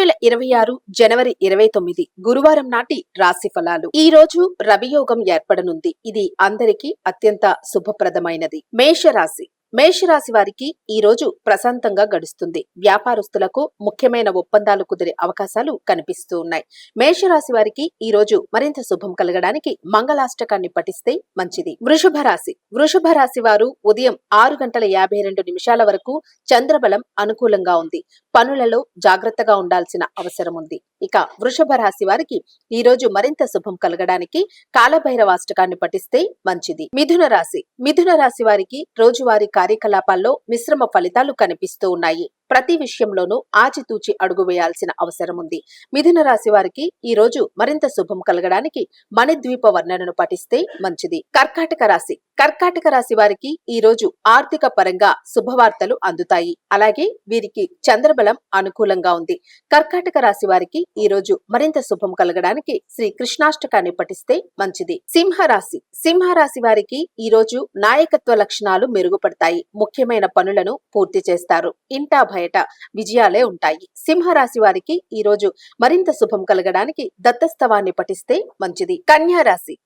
వేల ఇరవై ఆరు జనవరి ఇరవై తొమ్మిది గురువారం నాటి రాశి ఫలాలు. ఈ రోజు రవియోగం ఏర్పడనుంది. ఇది అందరికీ అత్యంత శుభప్రదమైనది. మేషరాశి. మేషరాశి వారికి ఈ రోజు ప్రశాంతంగా గడుస్తుంది. వ్యాపారస్తులకు ముఖ్యమైన ఒప్పందాలు కుదిరే అవకాశాలు కనిపిస్తూ ఉన్నాయి. మేషరాశి వారికి ఈ రోజు మరింత శుభం కలగడానికి మంగళాష్టకాన్ని పఠిస్తే మంచిది. వృషభ రాశి. వృషభ రాశి వారు ఉదయం ఆరు గంటల యాభై రెండు నిమిషాల వరకు చంద్రబలం అనుకూలంగా ఉంది. పనులలో జాగ్రత్తగా ఉండాల్సిన అవసరం ఉంది. ఇక వృషభ రాశి వారికి ఈ రోజు మరింత శుభం కలగడానికి కాలభైరవాష్టకాన్ని పఠిస్తే మంచిది. మిథున రాశి. మిథున రాశి వారికి రోజువారీ కార్యకలాపాల్లో మిశ్రమ ఫలితాలు కనిపిస్తూ ఉన్నాయి. ప్రతి విషయంలోనూ ఆచితూచి అడుగు వేయాల్సిన అవసరం ఉంది. మిథున రాశి వారికి ఈ రోజు మరింత శుభం కలగడానికి మణిద్వీప వర్ణనను పఠిస్తే మంచిది. కర్కాటక రాశి. కర్కాటక రాశి వారికి ఈ రోజు ఆర్థిక పరంగా శుభవార్తలు అందుతాయి. అలాగే వీరికి చంద్రబలం అనుకూలంగా ఉంది. కర్కాటక రాశి వారికి ఈ రోజు మరింత శుభం కలగడానికి శ్రీ కృష్ణాష్టకాన్ని పఠిస్తే మంచిది. సింహరాశి. సింహరాశి వారికి ఈ రోజు నాయకత్వ లక్షణాలు మెరుగుపడతాయి. ముఖ్యమైన పనులను పూర్తి చేస్తారు. ఇంటా బయట విజయాలే ఉంటాయి. సింహరాశి వారికి ఈ రోజు మరింత శుభం కలగడానికి దత్తస్తవాన్ని పఠిస్తే మంచిది. కన్యారాశి.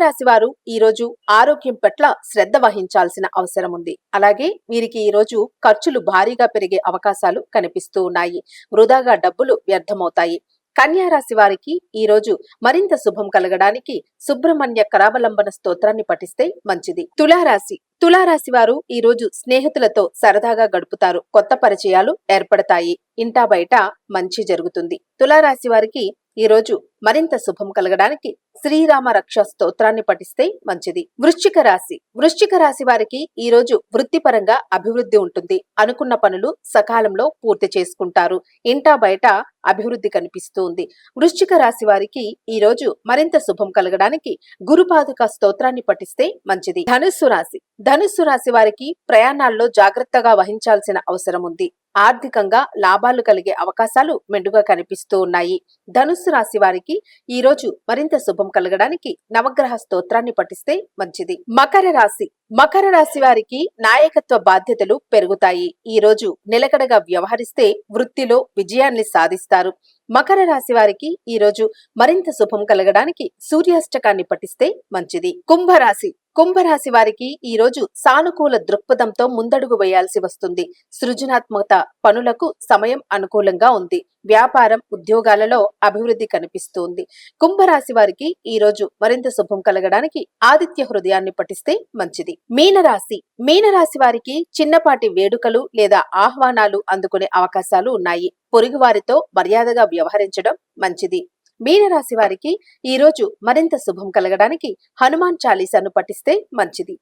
రాశి వారు ఈ రోజు ఆరోగ్యం పట్ల శ్రద్ధ వహించాల్సిన అవసరం ఉంది. అలాగే వీరికి ఈ రోజు ఖర్చులు భారీగా పెరిగే అవకాశాలు కనిపిస్తూ ఉన్నాయి. వృధాగా డబ్బులు వ్యర్థమవుతాయి. కన్యారాశి వారికి ఈ రోజు మరింత శుభం కలగడానికి సుబ్రహ్మణ్య కరావలంబన స్తోత్రాన్ని పఠిస్తే మంచిది. తులారాశి. తులారాశి వారు ఈ రోజు స్నేహితులతో సరదాగా గడుపుతారు. కొత్త పరిచయాలు ఏర్పడతాయి. ఇంటా బయట మంచి జరుగుతుంది. తులారాశి వారికి ఈ రోజు మరింత శుభం కలగడానికి శ్రీరామ రక్ష స్తోత్రాన్ని పఠిస్తే మంచిది. వృశ్చిక రాశి. వృశ్చిక రాశి వారికి ఈ రోజు వృత్తిపరంగా అభివృద్ధి ఉంటుంది. అనుకున్న పనులు సకాలంలో పూర్తి చేసుకుంటారు. ఇంటా బయట అభివృద్ధి కనిపిస్తూ ఉంది వృశ్చిక రాశి వారికి ఈ రోజు మరింత శుభం కలగడానికి గురుపాదుక స్తోత్రాన్ని పఠిస్తే మంచిది. ధనుస్సు రాశి. ధనుస్సు రాశి వారికి ప్రయాణాల్లో జాగ్రత్తగా వహించాల్సిన అవసరం ఉంది. ఆర్థికంగా లాభాలు కలిగే అవకాశాలు మెండుగా కనిపిస్తూ ఉన్నాయి. ధనుస్సు రాశి వారికి ఈ రోజు మరింత శుభం కలగడానికి నవగ్రహ స్తోత్రాన్ని పఠిస్తే మంచిది. మకర రాశి. మకర రాశి వారికి నాయకత్వ బాధ్యతలు పెరుగుతాయి. ఈ రోజు నిలకడగా వ్యవహరిస్తే వృత్తిలో విజయాన్ని సాధిస్తారు. మకర రాశి వారికి ఈ రోజు మరింత శుభం కలగడానికి సూర్యాష్టకాన్ని పఠిస్తే మంచిది. కుంభరాశి. కుంభరాశి వారికి ఈ రోజు సానుకూల దృక్పథంతో ముందడుగు వేయాల్సి వస్తుంది. సృజనాత్మకత పనులకు సమయం అనుకూలంగా ఉంది. వ్యాపారం ఉద్యోగాలలో అభివృద్ధి కనిపిస్తుంది. కుంభరాశి వారికి ఈ రోజు మరింత శుభం కలగడానికి ఆదిత్య హృదయాన్ని పఠిస్తే మంచిది. మీనరాశి. మీనరాశి వారికి చిన్నపాటి వేడుకలు లేదా ఆహ్వానాలు అందుకునే అవకాశాలు ఉన్నాయి. పొరుగు వారితో మర్యాదగా వ్యవహరించడం మంచిది. మీనరాశి వారికి ఈ రోజు మరింత శుభం కలగడానికి హనుమాన్ చాలీసాను పఠిస్తే మంచిది.